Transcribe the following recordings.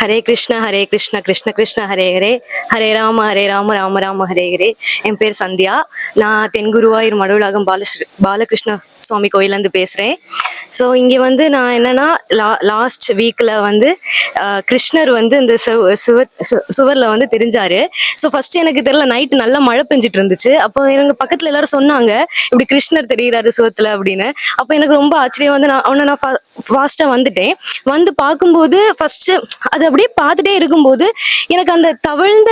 ஹரே கிருஷ்ண ஹரே கிருஷ்ண கிருஷ்ண கிருஷ்ண ஹரே ஹரே. ஹரே ராம ஹரே ராம ராம ராம ஹரே ஹரே. என் பேர் சந்தியா. நான் தென்குருவாயூர் மடுவலாகம் பாலஸ்ரீ பாலகிருஷ்ண சுவாமி கோயிலேருந்து பேசுகிறேன் ஸோ இங்கே வந்து நான் என்னன்னா லா லாஸ்ட் வீக்கில் வந்து கிருஷ்ணர் வந்து இந்த சுவர் சு- சுவர்ல வந்து தெரிஞ்சாரு. ஸோ ஃபர்ஸ்ட் எனக்கு தெரியல நைட் நல்லா மழை பெஞ்சிட்டு இருந்துச்சு. அப்போ எனக்கு பக்கத்தில் எல்லாரும் சொன்னாங்க இப்படி கிருஷ்ணர் தெரிகிறாரு சுவத்துல அப்படின்னு. அப்போ எனக்கு ரொம்ப ஆச்சரியம் வந்து நான் அவனை நான் ஃபாஸ்ட்டாக வந்துட்டேன். வந்து பார்க்கும்போது ஃபர்ஸ்ட் அது அப்படியே பார்த்துட்டே இருக்கும்போது எனக்கு அந்த தவழ்ந்த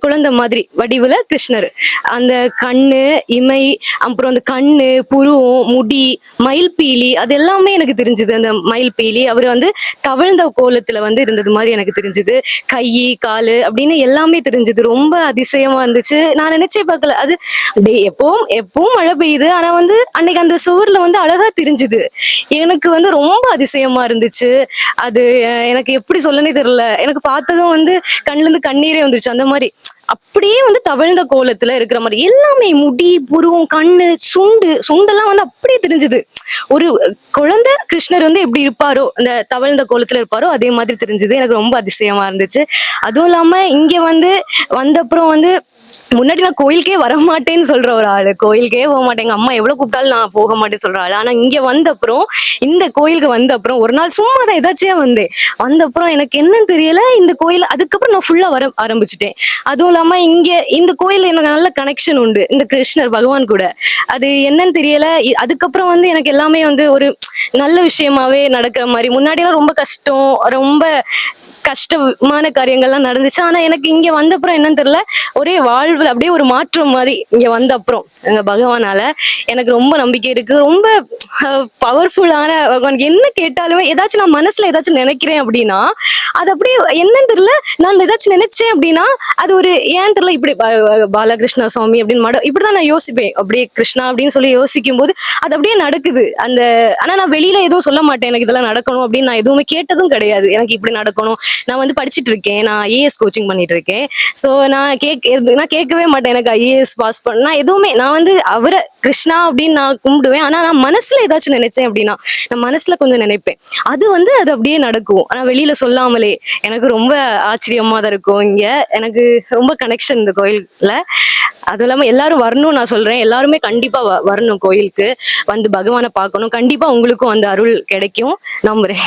குழந்தை மாதிரி வடிவுல கிருஷ்ணர். அந்த கண்ணு இமை அப்புறம் அந்த கண்ணு புருவம் முடி மயில்பீலி அது எல்லாமே எல்லாமே எனக்கு தெரிஞ்சுது. அந்த மயில் மயில்பீலி அவர் வந்து தவழ்ந்த கோலத்துல வந்து இருந்தது மாதிரி எனக்கு தெரிஞ்சுது. கை காலு அப்படின்னு எல்லாமே தெரிஞ்சுது. ரொம்ப அதிசயமா இருந்துச்சு. நான் நினைச்சே பார்க்கல. அது டே எப்பவும் எப்பவும் மழை பெய்யுது. ஆனா வந்து அன்னைக்கு அந்த சுவர்ல வந்து அழகா தெரிஞ்சுது. எனக்கு வந்து ரொம்ப அதிசயமா இருந்துச்சு. அது எனக்கு எப்படி சொல்லனே தெரியல. எனக்கு பார்த்ததும் வந்து கண்ணுல இருந்து கண்ணீரே வந்துருச்சு. அந்த மாதிரி அப்படியே வந்து தவிழ்ந்த கோலத்துல இருக்கிற மாதிரி எல்லாமே முடி புருவம் கண்ணு சுண்டு சுண்டெல்லாம் வந்து அப்படியே தெரிஞ்சுது. ஒரு குழந்தை கிருஷ்ணர் வந்து எப்படி இருப்பாரோ அந்த தவழ்ந்த கோலத்துல இருப்பாரோ அதே மாதிரி தெரிஞ்சுது. எனக்கு ரொம்ப அதிசயமா இருந்துச்சு. அதுவும் இல்லாம இங்க வந்து வந்தப்புறம் வந்து முன்னாடி நான் கோயிலுக்கே வர மாட்டேன்னு சொல்ற ஒரு ஆளு. கோயிலுக்கே போக மாட்டேன் எங்க அம்மா எவ்வளவு கூப்பிட்டாலும் நான் போக மாட்டேன்னு சொல்ற ஆளு. ஆனா இங்க வந்த அப்புறம் இந்த கோயிலுக்கு வந்த அப்புறம் ஒரு நாள் சும்மா தான் ஏதாச்சியா வந்தேன். வந்த அப்புறம் எனக்கு என்னன்னு தெரியல. இந்த கோயில் அதுக்கப்புறம் நான் ஃபுல்லா வர ஆரம்பிச்சிட்டேன். அதுவும் இல்லாம இங்க இந்த கோயில் எனக்கு நல்ல கனெக்ஷன் உண்டு. இந்த கிருஷ்ணர் பகவான் கூட. அது என்னன்னு தெரியல. அதுக்கப்புறம் வந்து எனக்கு எல்லாமே வந்து ஒரு நல்ல விஷயமாவே நடக்கிற மாதிரி. முன்னாடி எல்லாம் ரொம்ப கஷ்டம். ரொம்ப கஷ்டமான காரியங்கள்லாம் நடந்துச்சு. ஆனா எனக்கு இங்க வந்த அப்புறம் என்னன்னு தெரியல. ஒரே வாழ்வுல அப்படியே ஒரு மாற்றம் மாதிரி இங்க வந்த அப்புறம் எங்க பகவானால. எனக்கு ரொம்ப நம்பிக்கை இருக்கு. ரொம்ப பவர்ஃபுல்லான பகவான். என்ன கேட்டாலுமே ஏதாச்சும் நான் மனசுல ஏதாச்சும் நினைக்கிறேன் அப்படின்னா அது அப்படியே என்னன்னு தெரியல. நான் ஏதாச்சும் நினைச்சேன் அப்படின்னா அது ஒரு ஏன் தெரியல இப்படி பாலகிருஷ்ணா பாலகிருஷ்ண சுவாமி அப்படின்னு மட இப்படிதான் நான் யோசிப்பேன். அப்படியே கிருஷ்ணா அப்படின்னு சொல்லி யோசிக்கும் போது அது அப்படியே நடக்குது. அந்த ஆனா நான் வெளியில எதுவும் சொல்ல மாட்டேன். எனக்கு இதெல்லாம் நடக்கணும் அப்படின்னு நான் எதுவுமே கேட்டதும் கிடையாது. எனக்கு இப்படி நடக்கணும். நான் வந்து படிச்சிட்டு இருக்கேன். நான் ஐஏஎஸ் கோச்சிங் பண்ணிட்டு இருக்கேன். ஸோ நான் கேக் நான் கேட்கவே மாட்டேன். எனக்கு ஐஏஎஸ் பாஸ் பண்ண நான் எதுவுமே நான் வந்து அவரை கிருஷ்ணா அப்படின்னு நான் கும்பிடுவேன். ஆனா நான் மனசுல ஏதாச்சும் நினைச்சேன் அப்படின்னா நான் மனசுல கொஞ்சம் நினைப்பேன். அது வந்து அது அப்படியே நடக்கும். ஆனா வெளியில திருவண்ணாமலை. எனக்கு ரொம்ப ஆச்சரியமா தான் இருக்கும். இங்க எனக்கு ரொம்ப கனெக்ஷன் இந்த கோயில்ல. அதுவும் இல்லாம எல்லாரும் வரணும் நான் சொல்றேன். எல்லாருமே கண்டிப்பா வ- வரணும் கோயிலுக்கு. வந்து பகவானை பார்க்கணும். கண்டிப்பா உங்களுக்கும் அந்த அருள் கிடைக்கும். நம்புறேன்.